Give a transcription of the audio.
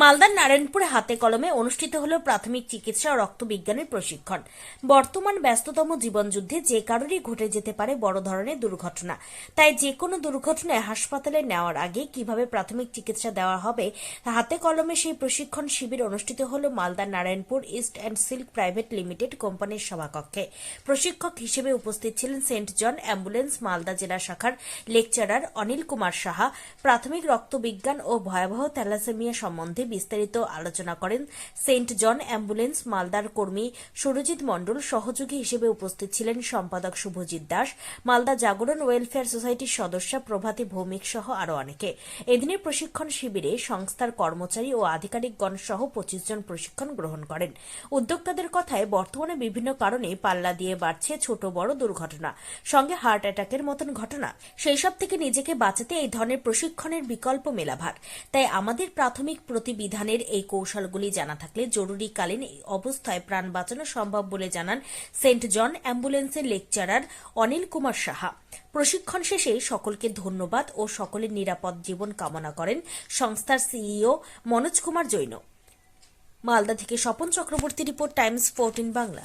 মালদার নারায়ণপুরে হাতে কলমে অনুষ্ঠিত হল প্রাথমিক চিকিৎসা ও রক্তবিজ্ঞানের প্রশিক্ষণ। বর্তমান ব্যস্ততম জীবনযুদ্ধে যে কারোরই ঘটে যেতে পারে বড় ধরনের দুর্ঘটনা। তাই যে কোনো দুর্ঘটনায় হাসপাতালে নেওয়ার আগে কীভাবে প্রাথমিক চিকিৎসা দেওয়া হবে, হাতে কলমে সেই প্রশিক্ষণ শিবির অনুষ্ঠিত হল মালদার Narayanpur East and Silk private limited কোম্পানির সভাকক্ষে প্রশিক্ষক হিসেবে উপস্থিত ছিলেন সেন্ট জন অ্যাম্বুলেন্স, মালদা জেলা শাখার লেকচারার অনিল কুমার সাহা। প্রাথমিক রক্তবিজ্ঞান ও ভয়াবহ থ্যালাসেমিয়া সম্বন্ধে বিস্তারিত আলোচনা করেন সেন্ট জন অ্যাম্বুলেন্স মালদার কর্মী সুরজিৎ মণ্ডল। সহযোগী হিসেবে উপস্থিত ছিলেন সম্পাদক শুভজিৎ দাস। মালদা জাগরণ ওয়েলফেয়ার সোসাইটির সদস্যা প্রভাতী ভৌমিক সহ আরও অনেকে। এদিনের প্রশিক্ষণ শিবিরে সংস্থার কর্মচারী ও আধিকারিকগণ সহ পঁচিশ জন প্রশিক্ষণ গ্রহণ করেন। উদ্যোক্তাদের কথায়, বর্তমানে বিভিন্ন কারণে পাল্লা দিয়ে বাড়ছে ছোট বড় দুর্ঘটনা। সঙ্গে হার্ট অ্যাটাকের মতন ঘটনা। সেই সব থেকে নিজেকে বাঁচাতে এই ধরনের প্রশিক্ষণের বিকল্প মেলাভার। তাই আমাদের প্রাথমিক প্রতিবিধানের এই কৌশলগুলি জানা থাকলে জরুরিকালীন অবস্থায় প্রাণ বাঁচানো সম্ভব বলে জানান সেন্ট জন অ্যাম্বুলেন্সের লেকচারার অনিল কুমার সাহা। প্রশিক্ষণ শেষে সকলকে ধন্যবাদ ও সকলের নিরাপদ জীবন কামনা করেন সংস্থার সিইও মনোজ কুমার জৈন। মালদা থেকে Swapan Chakraborty report, Times fourteen Bangla.